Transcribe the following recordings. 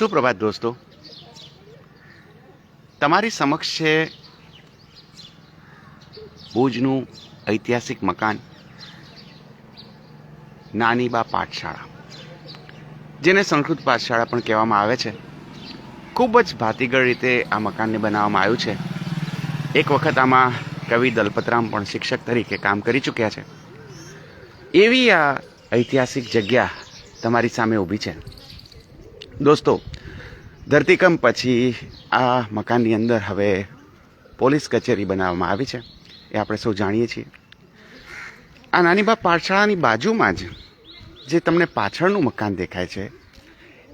સુપ્રભાત દોસ્તો, તમારી સમક્ષ છે ભુજનું ઐતિહાસિક મકાન, નાનીબા પાઠશાળા, જેને સંસ્કૃત પાઠશાળા પણ કહેવામાં આવે છે. ખૂબ જ ભાતીગળ રીતે આ મકાનને બનાવવામાં આવ્યું છે. એક વખત આમાં કવિ દલપતરામ પણ શિક્ષક તરીકે કામ કરી ચૂક્યા છે. એવી આ ઐતિહાસિક જગ્યા તમારી સામે ઊભી છે. દોસ્તો, ધરતીકંપ પછી આ મકાનની અંદર હવે પોલીસ કચેરી બનાવવામાં આવી છે. એ આપણે સૌ જાણીએ છીએ. આ નાની બા પાઠશાળાની બાજુમાં જ જે તમને પાછળનું મકાન દેખાય છે,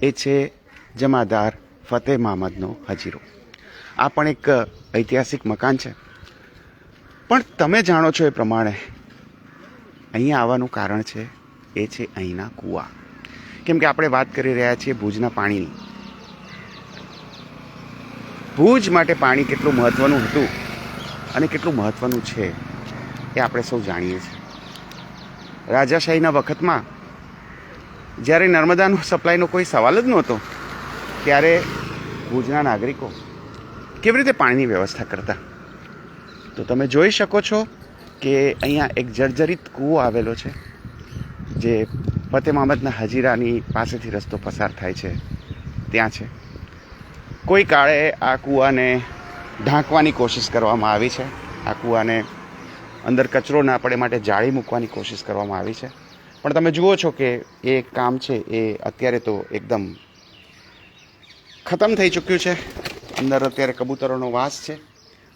એ છે જમાદાર ફતેહ મહમદનો હજીરો. આ પણ એક ઐતિહાસિક મકાન છે. પણ તમે જાણો છો એ પ્રમાણે અહીંયા આવવાનું કારણ છે, એ છે અહીંના કૂવા. કેમ કે આપણે વાત કરી રહ્યા છીએ ભુજના પાણીની. ભુજ માટે પાણી કેટલું મહત્ત્વનું હતું અને કેટલું મહત્ત્વનું છે એ આપણે સૌ જાણીએ છીએ. રાજાશાહીના વખતમાં જ્યારે નર્મદાનો સપ્લાયનો કોઈ સવાલ જ નહોતો, ત્યારે ભુજના નાગરિકો કેવી રીતે પાણીની વ્યવસ્થા કરતા? તો તમે જોઈ શકો છો કે અહીંયા એક જર્જરિત કૂવો આવેલો છે, જે ફતેહ મહમદના હજીરાની પાસેથી રસ્તો પસાર થાય છે. ત્યાં છે. કોઈ કાળે આ કૂવાને ઢાંકવાની કોશિશ કરવામાં આવી છે. આ કૂવાને અંદર કચરો ના પડે માટે જાળી મૂકવાની કોશિશ કરવામાં આવી છે. પણ તમે જુઓ છો કે એ કામ છે એ અત્યારે તો એકદમ ખતમ થઈ ચૂક્યું છે. અંદર અત્યારે કબૂતરોનો વાસ છે.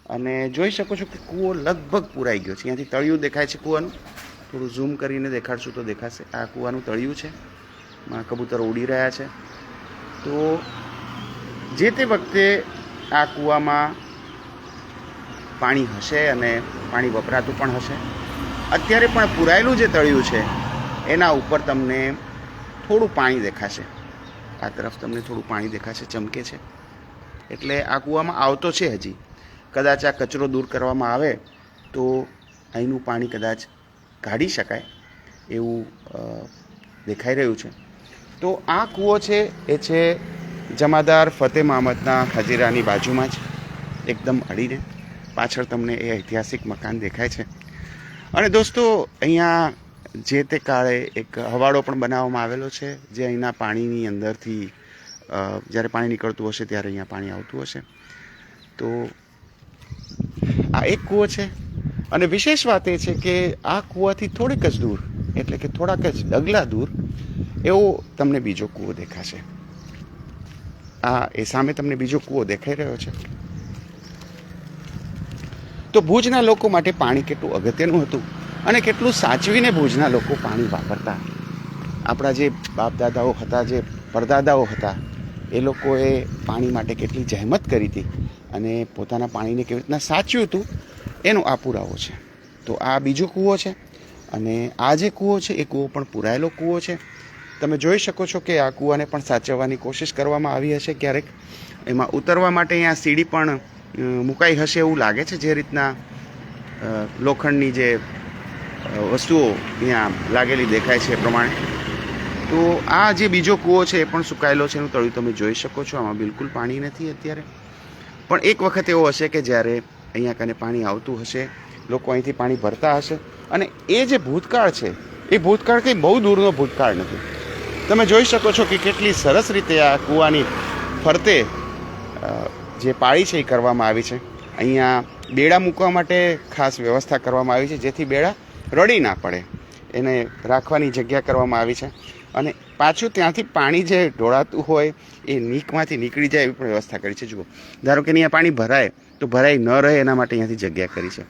અને જોઈ શકો છો કે કૂવો લગભગ પૂરાઈ ગયો છે. અહીંયાથી તળિયું દેખાય છે કૂવાનું. થોડું ઝૂમ કરીને દેખાડશું તો દેખાશે. આ કૂવાનું તળિયું છે. માં કબૂતર ઉડી રહ્યા છે. તો જે તે વખતે આ કૂવામાં પાણી હશે અને પાણી વપરાતું પણ હશે, અત્યારે પણ પુરાયેલું જે તળિયું છે, એના ઉપર તમને થોડું પાણી દેખાશે. આ તરફ તમને થોડું પાણી દેખાશે, ચમકે છે. એટલે આ કૂવામાં આવતો છે હજી. કદાચ આ કચરો દૂર કરવામાં આવે તો અહીંનું પાણી કદાચ કાઢી શકાય એવું દેખાઈ રહ્યું છે. તો આ કૂવો છે, એ છે જમાદાર ફતેહ મામદના હજીરાની બાજુમાં જ, એકદમ અડીને પાછળ તમને એ ઐતિહાસિક મકાન દેખાય છે. અને દોસ્તો, અહીંયા જે તે કાળે એક હવાડો પણ બનાવવામાં આવેલો છે, જે અહીંના પાણીની અંદરથી જ્યારે પાણી નીકળતું હશે ત્યારે અહીંયા પાણી આવતું હશે. તો આ એક કૂવો છે અને વિશેષ વાત એ છે કે આ કૂવાથી થોડીક જ દૂર, એટલે કે થોડાક જ ડગલા દૂર, એવો તમને બીજો કૂવો દેખાશે. આ એ સામે તમને બીજો કૂવો દેખાઈ રહ્યો છે. તો ભુજના લોકો માટે પાણી કેટલું અગત્યનું હતું અને કેટલું સાચવીને ભુજના લોકો પાણી વાપરતા? આપણા જે બાપ દાદાઓ હતા, જે પરદાદાઓ હતા, એ લોકોએ પાણી માટે કેટલી જહેમત કરી હતી અને પોતાના પાણીને કેવી રીતના સાચ્યું હતું? એનો આ પુરાવો છે. તો આ બીજો કૂવો છે અને આ જે કૂવો છે, એ કૂવો પણ પુરાયેલો કૂવો છે. તમે જોઈ શકો છો કે આ કૂવાને પણ સાચવવાની કોશિશ કરવામાં આવી હશે ક્યારેક. એમાં ઉતરવા માટે અહીંયા સીડી પણ મુકાઈ હશે એવું લાગે છે, જે રીતના લોખંડની જે વસ્તુઓ અહીંયા લાગેલી દેખાય છે એ પ્રમાણે. તો આ જે બીજો કૂવો છે, એ પણ સુકાયેલો છે, એનું તળિયું તમે જોઈ શકો છો. આમાં બિલકુલ પાણી નથી અત્યારે. પણ એક વખત એવો હશે કે જ્યારે અહીંયા કને પાણી આવતું હશે, લોકો અહીંથી પાણી ભરતા હશે. અને એ જે ભૂતકાળ છે, એ ભૂતકાળ કંઈ બહુ દૂરનો ભૂતકાળ નથી. તમે જોઈ શકો છો કે કેટલી સરસ રીતે આ કૂવાની ફરતે જે પાળી છે એ કરવામાં આવી છે. અહીંયા બેડા મૂકવા માટે ખાસ વ્યવસ્થા કરવામાં આવી છે, જેથી બેડા રડી ના પડે. એને રાખવાની જગ્યા કરવામાં આવી છે. અને પાછું ત્યાંથી પાણી જે ઢોળાતું હોય, એ નીકમાંથી નીકળી જાય એવી પણ વ્યવસ્થા કરી છે. જુઓ, ધારો કે અહીંયા પાણી ભરાય તો ભરાઈ ન રહે એના માટે અહીંયાથી જગ્યા કરી છે.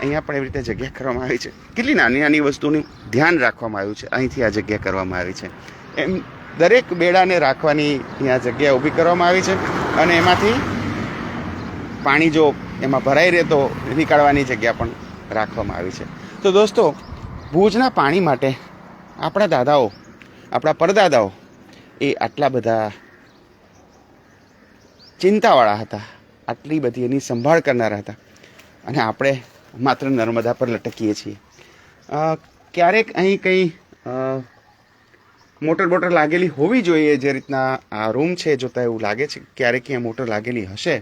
અહીંયા પણ એવી રીતે જગ્યા કરવામાં આવી છે. કેટલી નાની નાની વસ્તુનું ધ્યાન રાખવામાં આવ્યું છે. અહીંથી આ જગ્યા કરવામાં આવી છે. એમ દરેક બેડાને રાખવાની અહીંયા જગ્યા ઊભી કરવામાં આવી છે અને એમાંથી પાણી જો એમાં ભરાઈ રહે તો નીકાળવાની જગ્યા પણ રાખવામાં આવી છે. તો દોસ્તો, ભુજના પાણી માટે આપણા દાદાઓ, આપણા પરદાદાઓ એ આટલા બધા ચિંતાવાળા હતા. આટલી બધી એની સંભાળ કરનારા હતા. અને આપણે માત્ર નર્મદા પર લટકીએ છીએ. ક્યારેક અહીં કંઈ મોટર બોટર લાગેલી હોવી જોઈએ જે રીતના આ રૂમ છે જોતાં એવું લાગે છે? ક્યારેક અહીંયા મોટર લાગેલી હશે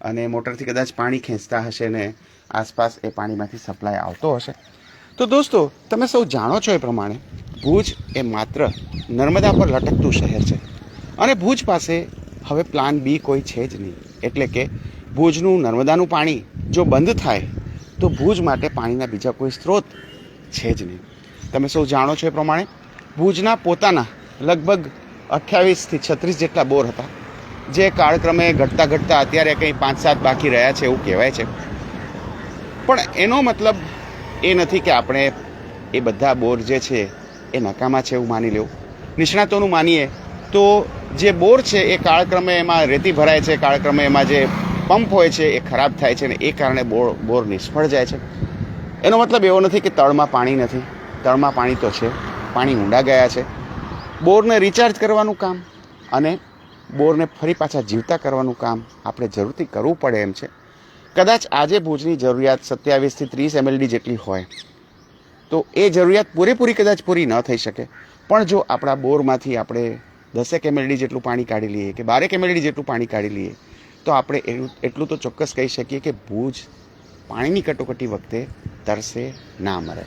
અને મોટરથી કદાચ પાણી ખેંચતા હશે ને આસપાસ એ પાણીમાંથી સપ્લાય આવતો હશે? તો દોસ્તો, તમે સૌ જાણો છો એ પ્રમાણે, ભુજ એ માત્ર નર્મદા પર લટકતું શહેર છે. અને ભુજ પાસે હવે પ્લાન બી કોઈ છે જ નહીં. એટલે કે ભુજનું નર્મદાનું પાણી જો બંધ થાય, તો ભુજ માટે પાણીના બીજા કોઈ સ્ત્રોત છે જ નહીં. તમે સૌ જાણો છો એ પ્રમાણે ભુજના પોતાના લગભગ અઠ્યાવીસથી છત્રીસ જેટલા બોર હતા, જે કાળક્રમે ઘટતા ઘટતા અત્યારે કંઈ પાંચ સાત બાકી રહ્યા છે એવું કહેવાય છે. પણ એનો મતલબ એ નથી કે આપણે એ બધા બોર જે છે એ નકામા છે એવું માની લેવું. નિષ્ણાતોનું માનીએ તો જે બોર છે એ કાળક્રમે એમાં રેતી ભરાય છે, કાળક્રમે એમાં જે પંપ હોય છે એ ખરાબ થાય છે ને એ કારણે બોર બોર નિષ્ફળ જાય છે. એનો મતલબ એવો નથી કે તળમાં પાણી નથી. તળમાં પાણી તો છે. પાણી ઊંડા ગયા છે. બોરને રિચાર્જ કરવાનું કામ અને બોરને ફરી પાછા જીવતા કરવાનું કામ આપણે જરૂરથી કરવું પડે એમ છે. કદાચ આજે ભુજની જરૂરિયાત સત્યાવીસથી ત્રીસ એમએલડી જેટલી હોય તો એ જરૂરિયાત પૂરેપૂરી કદાચ પૂરી ન થઈ શકે. પણ જો આપણા બોરમાંથી આપણે દસેક એમએલડી જેટલું પાણી કાઢી લઈએ કે બારેક એમએલડી જેટલું પાણી કાઢી લઈએ, તો આપણે એટલું તો ચોક્કસ કહી શકીએ કે ભુજ પાણીની કટોકટી વખતે તરસે ના મરે.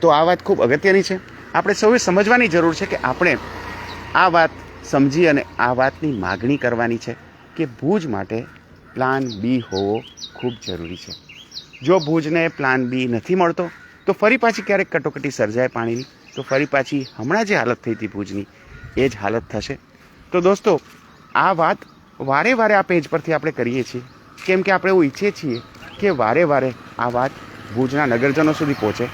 તો આ વાત ખૂબ અગત્યની છે. આપણે સૌએ સમજવાની જરૂર છે કે આપણે આ વાત સમજી અને આ વાતની માગણી કરવાની છે કે ભુજ માટે પ્લાન બી હોવો ખૂબ જરૂરી છે. જો ભુજને પ્લાન બી નથી મળતો, તો ફરી પાછી ક્યારેક કટોકટી સર્જાય પાણીની, તો ફરી પાછી હમણાં જે હાલત થઈ હતી ભુજની એ જ હાલત થશે. તો દોસ્તો, આ વાત વારે વારે આ પેજ પરથી આપણે કરીએ છીએ. કેમ કે આપણે એવું ઈચ્છીએ છીએ કે વારે વારે આ વાત ભુજના નગરજનો સુધી પહોંચે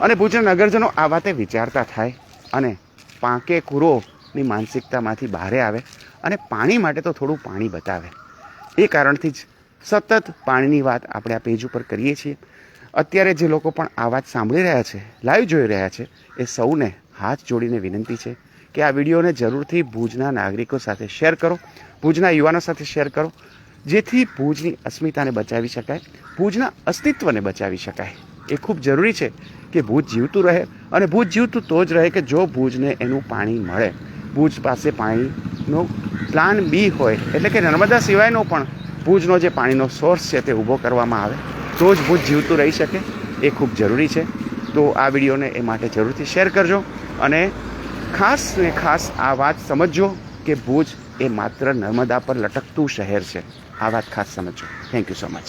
અને ભુજના નગરજનો આ વાતે વિચારતા થાય અને પાંકે કૂરોની માનસિકતામાંથી બહારે આવે અને પાણી માટે તો થોડું પાણી બતાવે. એ કારણથી જ સતત પાણીની વાત આપણે આ પેજ ઉપર કરીએ છીએ. અત્યારે જે લોકો પણ આ વાત સાંભળી રહ્યા છે લાઈવ જોઈ રહ્યા છે, એ સૌને હાથ જોડીને વિનંતી છે કે આ વિડીયોને જરૂરથી ભુજના નાગરિકો સાથે શેર કરો, ભુજના યુવાનો સાથે શેર કરો, જેથી ભુજની અસ્મિતાને બચાવી શકાય, ભુજના અસ્તિત્વને બચાવી શકાય. એ ખૂબ જરૂરી છે કે ભુજ જીવતું રહે અને ભુજ જીવતું તો જ રહે કે જો ભુજને એનું પાણી મળે. ભુજ પાસે પાણીનો પ્લાન બી હોય, એટલે કે નર્મદા સિવાયનો પણ ભુજનો જે પાણીનો સોર્સ છે તે ઊભો કરવામાં આવે, તો જ ભુજ જીવતું રહી શકે. એ ખૂબ જરૂરી છે. તો આ વિડીયોને એ માટે જરૂરથી શેર કરજો અને ખાસ ને ખાસ આ વાત સમજજો કે ભુજ એ માત્ર નર્મદા પર લટકતું શહેર છે. આ વાત ખાસ સમજો થેન્ક યુ સો મચ